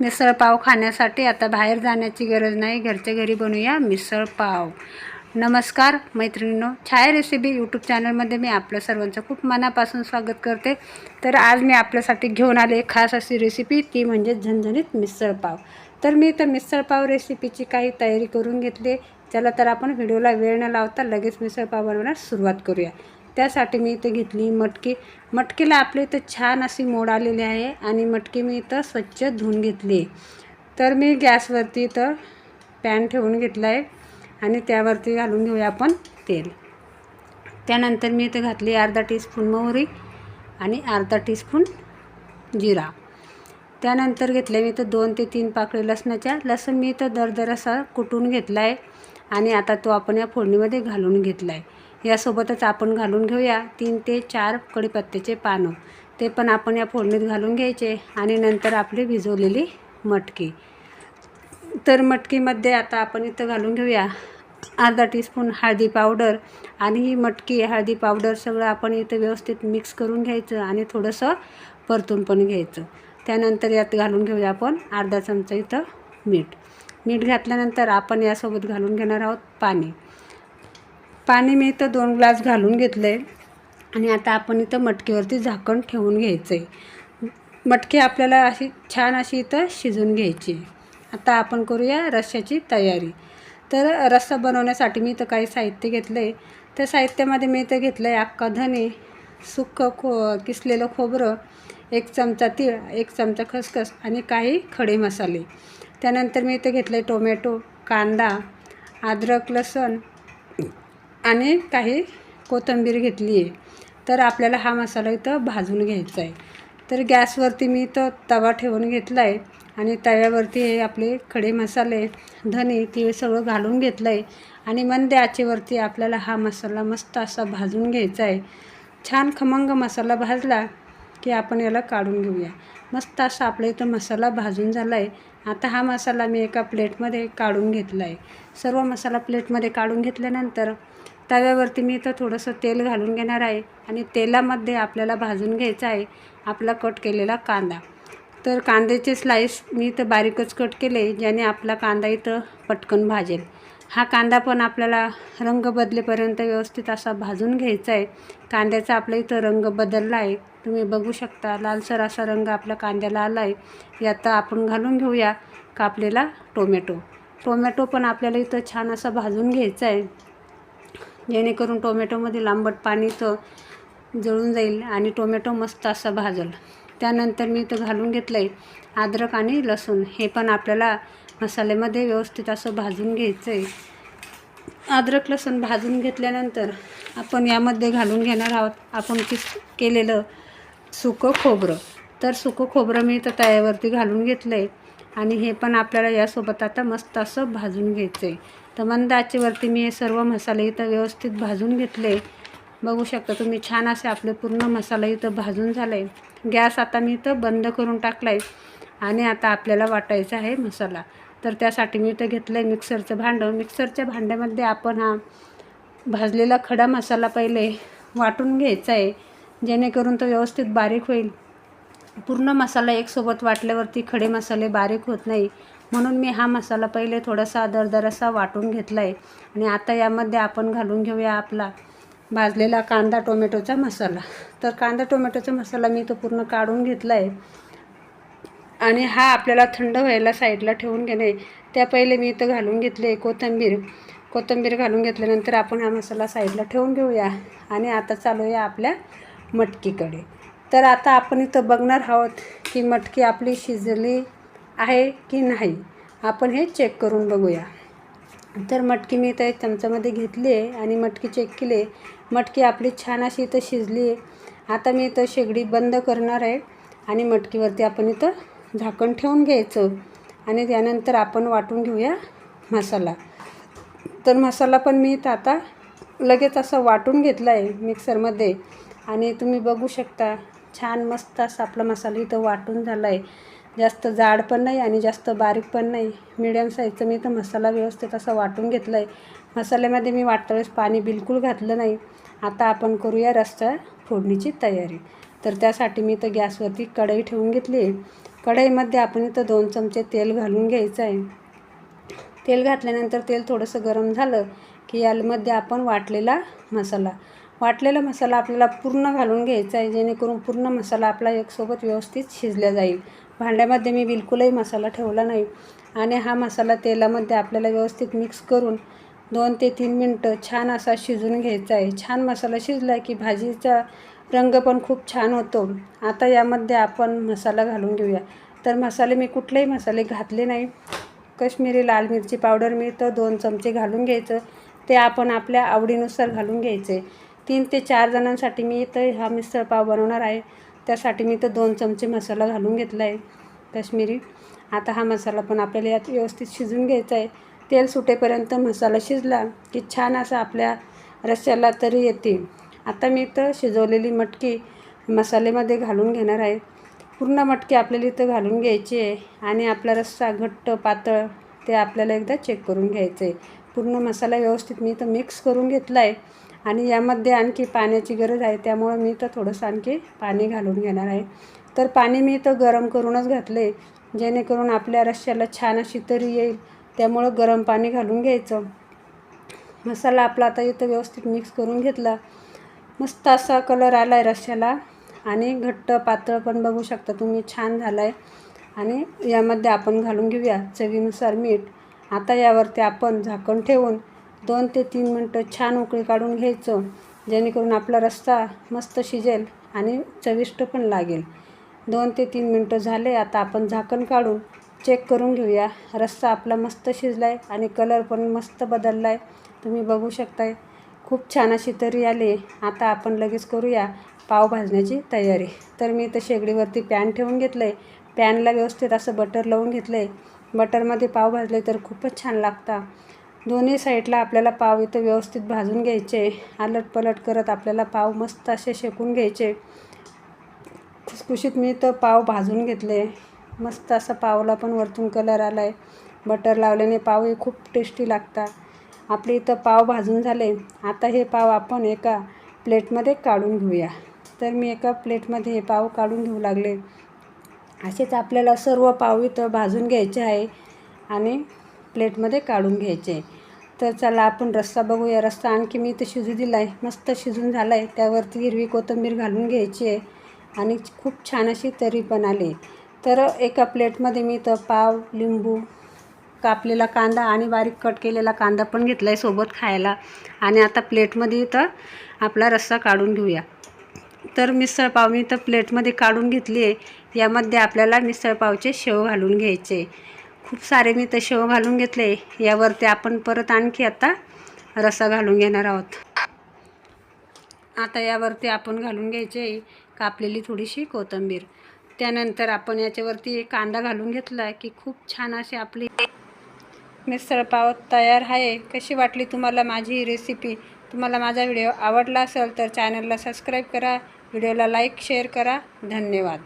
मिसळ पाव खाण्यासाठी आता बाहेर जाण्याची गरज नाही. घरच्या घरी बनवूया मिसळ पाव. नमस्कार मैत्रिणींनो छाया रेसिपी यूट्यूब चॅनलमध्ये मी आपलं सर्वांचं खूप मनापासून स्वागत करते. तर आज मी आपल्यासाठी घेऊन आले एक खास अशी रेसिपी ती म्हणजे झणझणीत मिसळ पाव. तर मी तर मिसळ पाव रेसिपीची काही तयारी करून घेतली चला तर आपण व्हिडिओला वेळ न लावता लगेच मिसळ पाव बनवण्यास सुरुवात करूया. त्यासाठी मी इथं घेतली मटकी. मटकीला आपली इथं छान अशी मोड आलेली आहे आणि मटकी मी इथं स्वच्छ धुवून घेतली. तर मी गॅसवरती इथं पॅन ठेवून घेतला आहे आणि त्यावरती घालून घेऊया आपण तेल. त्यानंतर मी इथं घातली अर्धा टीस्पून मोहरी आणि अर्धा टीस्पून जिरा. त्यानंतर घेतलं मी इथं दोन ते तीन पाकळी लसणाच्या. लसूण मी इथं दरदर असा कुटून घेतला आहे आणि आता तो आपण या फोडणीमध्ये घालून घेतला आहे यासोबतच आपण घालून घेऊया तीन ते चार कढीपत्त्याचे पानं. ते पण आपण या फोडणीत घालून घ्यायचे आणि नंतर आपली भिजवलेली मटकी. तर मटकीमध्ये आता आपण इथं घालून घेऊया अर्धा टीस्पून हळदी पावडर आणि ही मटकी हळदी पावडर सगळं आपण इथं व्यवस्थित मिक्स करून घ्यायचं आणि थोडंसं परतून पण घ्यायचं. त्यानंतर यात घालून घेऊया आपण अर्धा चमचा इथं मीठ. मीठ घातल्यानंतर आपण यासोबत घालून घेणार आहोत पाणी. पाणी मी इथं दोन ग्लास घालून घेतलं आहे आणि आता आपण इथं मटकीवरती झाकण ठेवून घ्यायचं आहे मटकी आपल्याला अशी छान अशी इथं शिजून घ्यायची. आता आपण करूया रश्श्याची तयारी. तर रस्सा बनवण्यासाठी मी इथं काही साहित्य घेतलं आहे त्या साहित्यामध्ये मी इथं घेतलं आहे अख्खा धने सुक्कं खो किसलेलं खोबरं एक चमचा तीळ एक चमचा खसखस आणि काही खडे मसाले. त्यानंतर मी इथं घेतलं आहे टोमॅटो कांदा अद्रक लसण आणि काही कोथिंबीर घेतली आहे. तर आपल्याला हा मसाला इथं भाजून घ्यायचा आहे. तर गॅसवरती मी इथं तवा ठेवून घेतला आहे आणि तव्यावरती हे आपले खडे मसाले धने ते सगळं घालून घेतलं आहे आणि मंद आचेवरती आपल्याला हा मसाला मस्त असा भाजून घ्यायचा आहे. छान खमंग मसाला भाजला की आपण याला काढून घेऊया. मस्त असा आपल्या इथं मसाला भाजून झाला आहे आता हा मसाला मी एका प्लेटमध्ये काढून घेतला आहे सर्व मसाला प्लेटमध्ये काढून घेतल्यानंतर तव्यावरती मी इथं थोडंसं तेल घालून घेणार आहे आणि तेलामध्ये आपल्याला भाजून घ्यायचा आहे आपला कट केलेला कांदा. तर कांद्याचे स्लाईस मी इथं बारीकच कट केले ज्याने आपला कांदा इथं पटकन भाजेल. हा कांदा पण आपल्याला रंग बदलेपर्यंत व्यवस्थित असा भाजून घ्यायचा आहे. कांद्याचा आपल्या इथं रंग बदलला आहे. तुम्ही बघू शकता लालसर असा रंग आपल्या कांद्याला आला आहे. यात आपण घालून घेऊया कापलेला टोमॅटो. टोमॅटो पण आपल्याला इथं छान असा भाजून घ्यायचा आहे. जेणेकरून टोमॅटोमध्ये लांबट पाणी तर जळून जाईल आणि टोमॅटो मस्त असं भाजल. त्यानंतर मी इथं घालून घेतलं आहे अद्रक आणि लसूण. हे पण आपल्याला मसाल्यामध्ये व्यवस्थित असं भाजून घ्यायचं आहे अद्रक लसूण भाजून घेतल्यानंतर आपण यामध्ये घालून घेणार आहोत आपण किस केलेलं सुकं खोबरं. तर सुकं खोबरं मी इथं तळ्यावरती घालून घेतलं आहे आणि हे पण आपल्याला यासोबत आता मस्त असं भाजून घ्यायचं आहे तर मंद आचेवरती मी हे सर्व मसाले इथं व्यवस्थित भाजून घेतले. बघू शकता तुम्ही छान असे आपले पूर्ण मसाला इथं भाजून झाला. आहे गॅस आता मी इथं बंद करून टाकला आहे आणि आता आपल्याला वाटायचा आहे मसाला. तर त्यासाठी मी इथं घेतलं आहे मिक्सरचं भांडं. मिक्सरच्या भांड्यामध्ये आपण हा भाजलेला खडा मसाला पहिले वाटून घ्यायचा आहे जेणेकरून तो व्यवस्थित बारीक होईल. पूर्ण मसाला एकसोबत वाटल्यावरती खडे मसाले बारीक होत नाही. म्हणून मी हा मसाला पहिले थोडासा दरदर असा वाटून घेतला आहे आणि आता यामध्ये आपण घालून घेऊया आपला भाजलेला कांदा टोमॅटोचा मसाला. तर कांदा टोमॅटोचा मसाला मी तो पूर्ण काढून घेतला आहे आणि हा आपल्याला थंड व्हायला साईडला ठेवून घेणे. त्या पहिले मी इथं घालून घेतले कोथिंबीर. कोथिंबीर घालून घेतल्यानंतर आपण हा मसाला साईडला ठेवून घेऊया. आणि आता चालूया आपल्या मटकीकडे. तर आता आपण इथं बघणार आहोत की मटकी आपली शिजली आहे की नाही आपण हे चेक करून बघूया. तर मटकी मी इथं चमचामध्ये घेतली आहे आणि मटकी चेक केली आहे. मटकी आपली छान अशी इथं शिजली आहे. आता मी इथं शेगडी बंद करणार आहे आणि मटकीवरती आपण इथं झाकण ठेवून घ्यायचं आणि त्यानंतर आपण वाटून घेऊया मसाला. तर मसाला पण मी इथं आता लगेच असं वाटून घेतला आहे मिक्सरमध्ये. आणि तुम्ही बघू शकता छान मस्त असा आपला मसाला इथं वाटून झाला आहे. जास्त जाड पण नाही आणि जास्त बारीक पण नाही. मिडियम साईजचं मी इथं मसाला व्यवस्थित असा वाटून घेतला आहे मसाल्यामध्ये मी वाटल्यावेळेस पाणी बिलकुल घातलं नाही. आता आपण करूया रस्सा फोडणीची तयारी. तर त्यासाठी मी इथं गॅसवरती कढई ठेवून घेतली आहे. कढईमध्ये आपण इथं दोन चमचे तेल घालून घ्यायचं आहे. तेल घातल्यानंतर तेल थोडंसं गरम झालं की यामध्ये आपण वाटलेला मसाला. वाटलेला मसाला आपल्याला पूर्ण घालून घ्यायचा आहे जेणेकरून पूर्ण मसाला आपला एकसोबत व्यवस्थित शिजला जाईल. भांड्यामध्ये मी बिलकुलही मसाला ठेवला नाही. आणि हा मसाला तेलामध्ये आपल्याला व्यवस्थित मिक्स करून दोन ते तीन मिनटं छान असा शिजून घ्यायचा आहे. छान मसाला शिजला की भाजीचा रंग पण खूप छान होतो. आता यामध्ये आपण मसाला घालून घेऊया. तर मसाले मी कुठलेही मसाले घातले नाही. कश्मीरी लाल मिरची पावडर मी तर दोन चमचे घालून घ्यायचं. ते आपण आपल्या आवडीनुसार घालून घ्यायचे. तीन ते चार जणांसाठी मी इथं हा मिसळ पाव बनवणार आहे. त्यासाठी मी तर दोन चमचे मसाला घालून घेतला आहे काश्मीरी. आता हा मसाला पण आपल्याला यात व्यवस्थित शिजून घ्यायचा आहे तेल सुटेपर्यंत मसाला शिजला की छान असा आपल्या रश्श्याला तरी येते. आता मी इथं शिजवलेली मटकी मसाल्यामध्ये घालून घेणार आहे. पूर्ण मटकी आपल्याला इथं घालून घ्यायची आहे आणि आपला रस्सा घट्ट पातळ ते आपल्याला एकदा चेक करून घ्यायचं आहे पूर्ण मसाला व्यवस्थित मी तर मिक्स करून घेतला आहे आणि यामध्ये आणखी पाण्याची गरज आहे त्यामुळं मी तर थोडंसं आणखी पाणी घालून घेणार आहे. तर पाणी मी तर गरम करूनच घातले जेणेकरून आपल्या रश्श्याला छान अशी तरी येईल त्यामुळं गरम पाणी घालून घ्यायचं. मसाला आपला आता इथं व्यवस्थित मिक्स करून घेतला. मस्त असा कलर आला आहे रश्श्याला. आणि घट्ट पातळ पण बघू शकता तुम्ही छान झाला आहे आणि यामध्ये आपण घालून घेऊया चवीनुसार मीठ. आता यावरती आपण झाकण ठेवून दोन ते तीन मिनटं छान उकळी काढून घ्यायचं जेणेकरून आपला रस्ता मस्त शिजेल आणि चविष्ट पण लागेल. दोन ते तीन मिनटं झाले आता आपण झाकण काढून चेक करून घेऊया. रस्सा आपला मस्त शिजला आहे आणि कलर पण मस्त बदलला आहे तुम्ही बघू शकताय खूप छान अशी तरी आली. आता आपण लगेच करूया पाव भाजण्याची तयारी. तर मी इथं शेगडीवरती पॅन ठेवून घेतलं आहे पॅनला व्यवस्थित असं बटर लावून घेतलं आहे बटरमध्ये पाव भाजले तर खूपच छान लागता. दोन्ही साईडला आपल्याला पाव इथं व्यवस्थित भाजून घ्यायचे. आलट पलट करत आपल्याला पाव मस्त असे शेकून घ्यायचे. खुसखुशीत मी तर पाव भाजून घेतले. मस्त असा पावला पण वरतून कलर आला आहे बटर लावल्याने पावही खूप टेस्टी लागतात आपले इथं पाव भाजून झाले. आता हे पाव आपण एका प्लेटमध्ये काढून घेऊया. तर मी एका प्लेटमध्ये हे पाव काढून घेऊ लागले. असेच आपल्याला सर्व पाव इथं भाजून घ्यायचे आहे आणि प्लेटमध्ये काढून घ्यायचे तर चला आपण रस्सा बघूया. रस्सा आणखी मी इथं शिजू दिला आहे मस्त शिजून झाला आहे त्यावरती हिरवी कोथिंबीर घालून घ्यायची आहे आणि खूप छान अशी तरी पण आली. तर एका प्लेटमध्ये मी इथं पाव लिंबू कापलेला कांदा आणि बारीक कट केलेला कांदा पण घेतला आहे सोबत खायला. आणि आता प्लेटमध्ये इथं आपला रस्सा काढून घेऊया. तर मिसळपाव मी तर प्लेटमध्ये काढून घेतली आहे. यामध्ये आपल्याला मिसळपावचे शेव घालून घ्यायचे. खूप सारे मी तर शेव घालून घेतले. यावरती आपण परत आणखी आता रस्सा घालून घेणार आहोत. आता यावरती आपण घालून घ्यायचे कापलेली थोडीशी कोथिंबीर. त्यानंतर आपण याच्यावरती कांदा घालून घेतला की खूप छान अशी आपली मिसळपाव तयार आहे. कशी वाटली तुम्हाला माझी रेसिपी तुम्हाला माझा व्हिडिओ आवडला असेल तर चॅनलला सबस्क्राईब करा. व्हिडिओला लाईक शेअर करा. धन्यवाद.